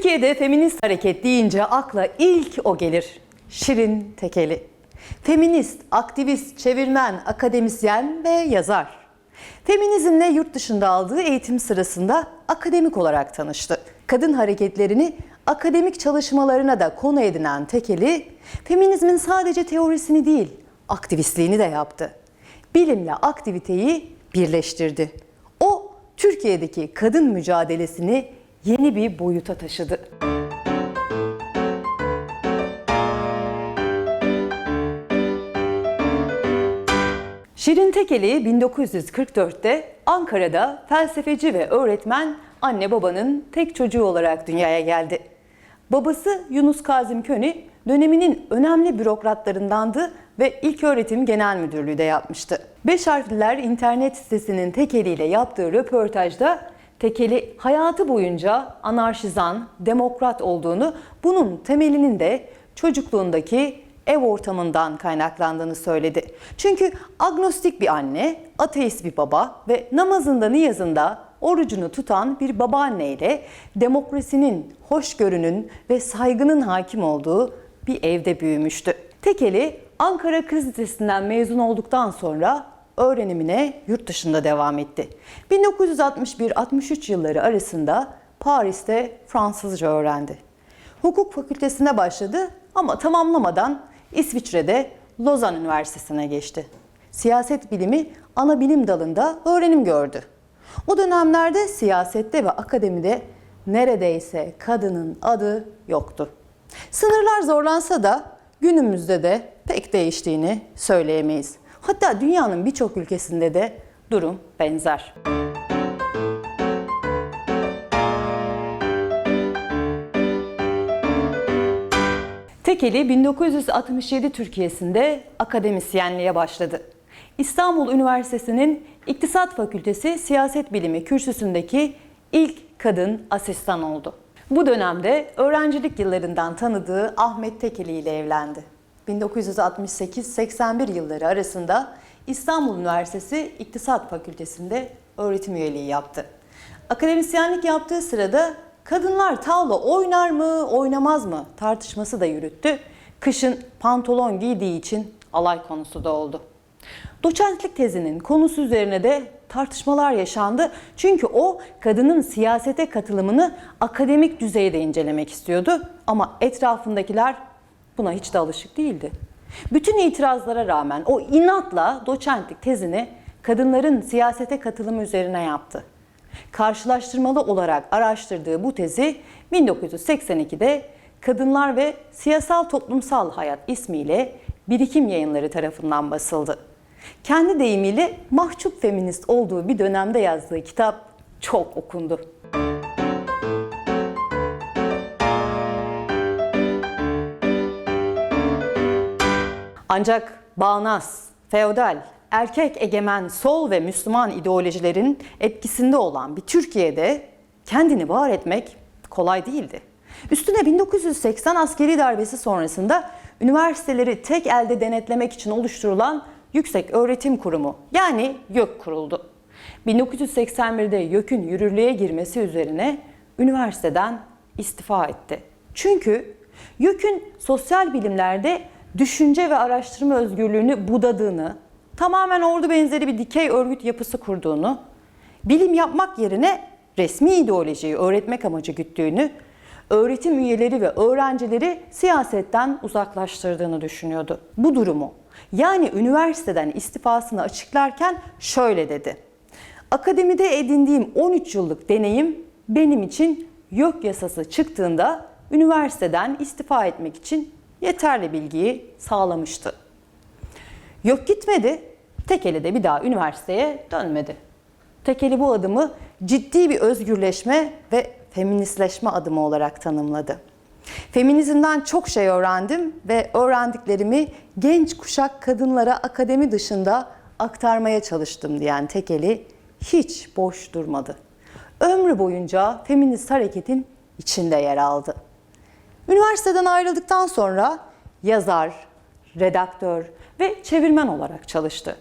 Türkiye'de feminist hareket deyince akla ilk o gelir. Şirin Tekeli. Feminist, aktivist, çevirmen, akademisyen ve yazar. Feminizmle yurt dışında aldığı eğitim sırasında akademik olarak tanıştı. Kadın hareketlerini akademik çalışmalarına da konu edinen Tekeli, feminizmin sadece teorisini değil, aktivistliğini de yaptı. Bilimle aktiviteyi birleştirdi. O Türkiye'deki kadın mücadelesini yeni bir boyuta taşıdı. Şirin Tekeli 1944'te Ankara'da felsefeci ve öğretmen anne babanın tek çocuğu olarak dünyaya geldi. Babası Yunus Kazım Köni döneminin önemli bürokratlarındandı ve İlköğretim Genel Müdürlüğü de yapmıştı. Beş harfliler internet sitesinin Tekeli ile yaptığı röportajda Tekeli hayatı boyunca anarşizan, demokrat olduğunu, bunun temelinin de çocukluğundaki ev ortamından kaynaklandığını söyledi. Çünkü agnostik bir anne, ateist bir baba ve namazında niyazında orucunu tutan bir babaanneyle demokrasinin, hoşgörünün ve saygının hakim olduğu bir evde büyümüştü. Tekeli Ankara Kız Lisesi'nden mezun olduktan sonra öğrenimine yurt dışında devam etti. 1961-63 yılları arasında Paris'te Fransızca öğrendi. Hukuk fakültesine başladı ama tamamlamadan İsviçre'de Lozan Üniversitesi'ne geçti. Siyaset bilimi ana bilim dalında öğrenim gördü. O dönemlerde siyasette ve akademide neredeyse kadının adı yoktu. Sınırlar zorlansa da günümüzde de pek değiştiğini söyleyemeyiz. Hatta dünyanın birçok ülkesinde de durum benzer. Tekeli 1967 Türkiye'sinde akademisyenliğe başladı. İstanbul Üniversitesi'nin İktisat Fakültesi Siyaset Bilimi kürsüsündeki ilk kadın asistan oldu. Bu dönemde öğrencilik yıllarından tanıdığı Ahmet Tekeli ile evlendi. 1968-81 yılları arasında İstanbul Üniversitesi İktisat Fakültesi'nde öğretim üyeliği yaptı. Akademisyenlik yaptığı sırada kadınlar tavla oynar mı, oynamaz mı tartışması da yürüttü. Kışın pantolon giydiği için alay konusu da oldu. Doçentlik tezinin konusu üzerine de tartışmalar yaşandı. Çünkü o kadının siyasete katılımını akademik düzeyde incelemek istiyordu ama etrafındakiler buna hiç de alışık değildi. Bütün itirazlara rağmen o inatla doçentlik tezini kadınların siyasete katılımı üzerine yaptı. Karşılaştırmalı olarak araştırdığı bu tezi 1982'de Kadınlar ve Siyasal Toplumsal Hayat ismiyle Birikim Yayınları tarafından basıldı. Kendi deyimiyle mahcup feminist olduğu bir dönemde yazdığı kitap çok okundu. Ancak bağnaz, feodal, erkek egemen sol ve Müslüman ideolojilerin etkisinde olan bir Türkiye'de kendini var etmek kolay değildi. Üstüne 1980 askeri darbesi sonrasında üniversiteleri tek elde denetlemek için oluşturulan Yüksek Öğretim Kurumu yani YÖK kuruldu. 1981'de YÖK'ün yürürlüğe girmesi üzerine üniversiteden istifa etti. Çünkü YÖK'ün sosyal bilimlerde düşünce ve araştırma özgürlüğünü budadığını, tamamen ordu benzeri bir dikey örgüt yapısı kurduğunu, bilim yapmak yerine resmi ideolojiyi öğretmek amacı güttüğünü, öğretim üyeleri ve öğrencileri siyasetten uzaklaştırdığını düşünüyordu. Bu durumu yani üniversiteden istifasını açıklarken şöyle dedi. Akademide edindiğim 13 yıllık deneyim benim için yok yasası çıktığında üniversiteden istifa etmek için yeterli bilgiyi sağlamıştı. Yok gitmedi, Tekeli de bir daha üniversiteye dönmedi. Tekeli bu adımı ciddi bir özgürleşme ve feministleşme adımı olarak tanımladı. Feminizmden çok şey öğrendim ve öğrendiklerimi genç kuşak kadınlara akademi dışında aktarmaya çalıştım diyen Tekeli hiç boş durmadı. Ömrü boyunca feminist hareketin içinde yer aldı. Üniversiteden ayrıldıktan sonra yazar, redaktör ve çevirmen olarak çalıştı.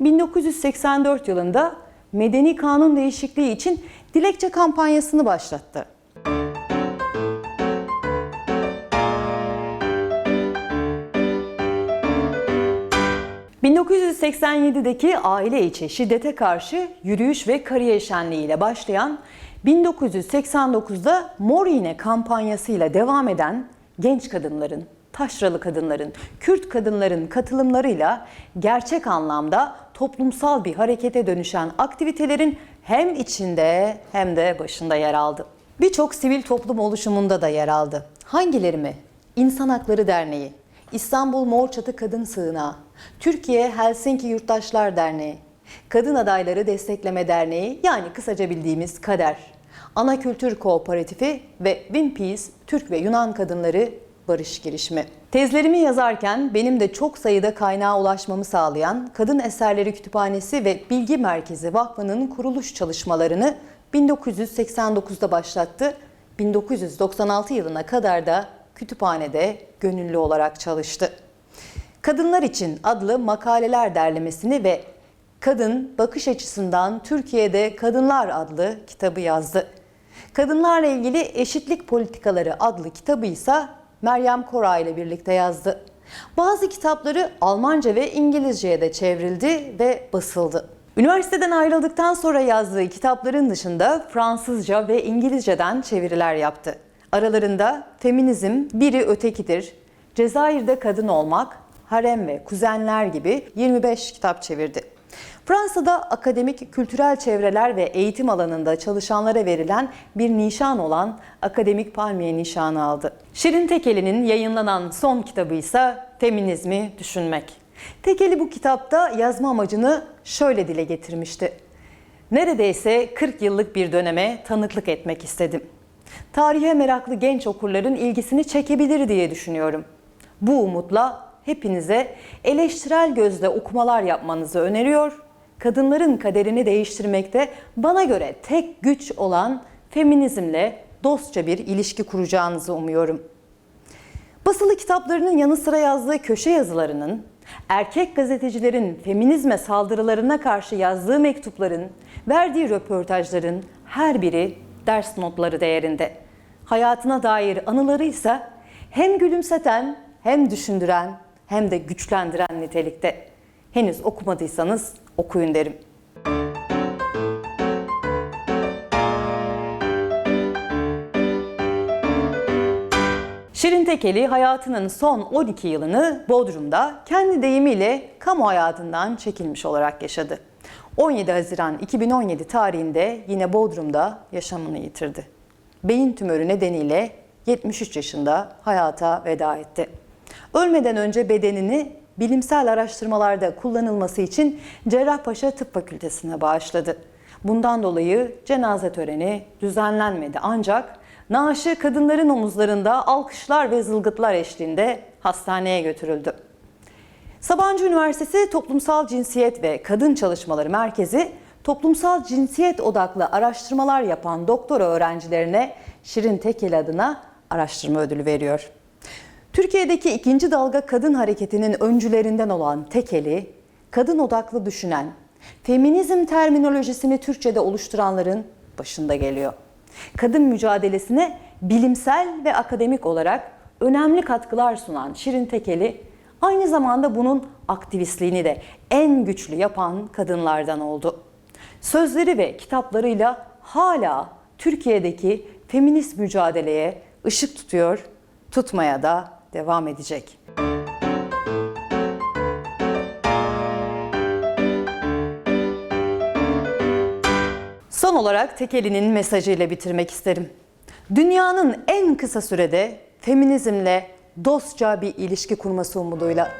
1984 yılında medeni kanun değişikliği için dilekçe kampanyasını başlattı. ...1987'deki aile içi şiddete karşı yürüyüş ve kariyer şenliğiyle başlayan 1989'da Mor İğne kampanyasıyla devam eden genç kadınların, taşralı kadınların, Kürt kadınların katılımlarıyla gerçek anlamda toplumsal bir harekete dönüşen aktivitelerin hem içinde hem de başında yer aldı. Birçok sivil toplum oluşumunda da yer aldı. Hangileri mi? İnsan Hakları Derneği, İstanbul Mor Çatı Kadın Sığınağı, Türkiye Helsinki Yurttaşlar Derneği, Kadın Adayları Destekleme Derneği yani kısaca bildiğimiz KADER, Ana Kültür Kooperatifi ve Winpeace Türk ve Yunan Kadınları Barış Girişimi. Tezlerimi yazarken benim de çok sayıda kaynağa ulaşmamı sağlayan Kadın Eserleri Kütüphanesi ve Bilgi Merkezi Vakfı'nın kuruluş çalışmalarını 1989'da başlattı. 1996 yılına kadar da kütüphanede gönüllü olarak çalıştı. Kadınlar için adlı makaleler derlemesini ve Kadın Bakış Açısından Türkiye'de Kadınlar adlı kitabı yazdı. Kadınlarla ilgili Eşitlik Politikaları adlı kitabı ise Meryem Koray ile birlikte yazdı. Bazı kitapları Almanca ve İngilizceye de çevrildi ve basıldı. Üniversiteden ayrıldıktan sonra yazdığı kitapların dışında Fransızca ve İngilizceden çeviriler yaptı. Aralarında Feminizm, Biri Ötekidir, Cezayir'de Kadın Olmak, Harem ve Kuzenler gibi 25 kitap çevirdi. Fransa'da akademik kültürel çevreler ve eğitim alanında çalışanlara verilen bir nişan olan Akademik Palmiye nişanı aldı. Şirin Tekeli'nin yayınlanan son kitabı ise Feminizmi Düşünmek. Tekeli bu kitapta yazma amacını şöyle dile getirmişti. Neredeyse 40 yıllık bir döneme tanıklık etmek istedim. Tarihe meraklı genç okurların ilgisini çekebilir diye düşünüyorum. Bu umutla hepinize eleştirel gözle okumalar yapmanızı öneriyor. Kadınların kaderini değiştirmekte bana göre tek güç olan feminizmle dostça bir ilişki kuracağınızı umuyorum. Basılı kitaplarının yanı sıra yazdığı köşe yazılarının, erkek gazetecilerin feminizme saldırılarına karşı yazdığı mektupların, verdiği röportajların her biri ders notları değerinde. Hayatına dair anıları ise hem gülümseten, hem düşündüren, hem de güçlendiren nitelikte. Henüz okumadıysanız okuyun derim. Şirin Tekeli hayatının son 12 yılını Bodrum'da kendi deyimiyle kamu hayatından çekilmiş olarak yaşadı. 17 Haziran 2017 tarihinde yine Bodrum'da yaşamını yitirdi. Beyin tümörü nedeniyle 73 yaşında hayata veda etti. Ölmeden önce bedenini bilimsel araştırmalarda kullanılması için Cerrahpaşa Tıp Fakültesine bağışladı. Bundan dolayı cenaze töreni düzenlenmedi ancak naaşı kadınların omuzlarında alkışlar ve zılgıtlar eşliğinde hastaneye götürüldü. Sabancı Üniversitesi Toplumsal Cinsiyet ve Kadın Çalışmaları Merkezi toplumsal cinsiyet odaklı araştırmalar yapan doktora öğrencilerine Şirin Tekel adına araştırma ödülü veriyor. Türkiye'deki ikinci dalga kadın hareketinin öncülerinden olan Tekeli, kadın odaklı düşünen, feminizm terminolojisini Türkçe'de oluşturanların başında geliyor. Kadın mücadelesine bilimsel ve akademik olarak önemli katkılar sunan Şirin Tekeli, aynı zamanda bunun aktivistliğini de en güçlü yapan kadınlardan oldu. Sözleri ve kitaplarıyla hala Türkiye'deki feminist mücadeleye ışık tutuyor, tutmaya da devam edecek. Son olarak Tekeli'nin mesajıyla bitirmek isterim. Dünyanın en kısa sürede feminizmle dostça bir ilişki kurması umuduyla.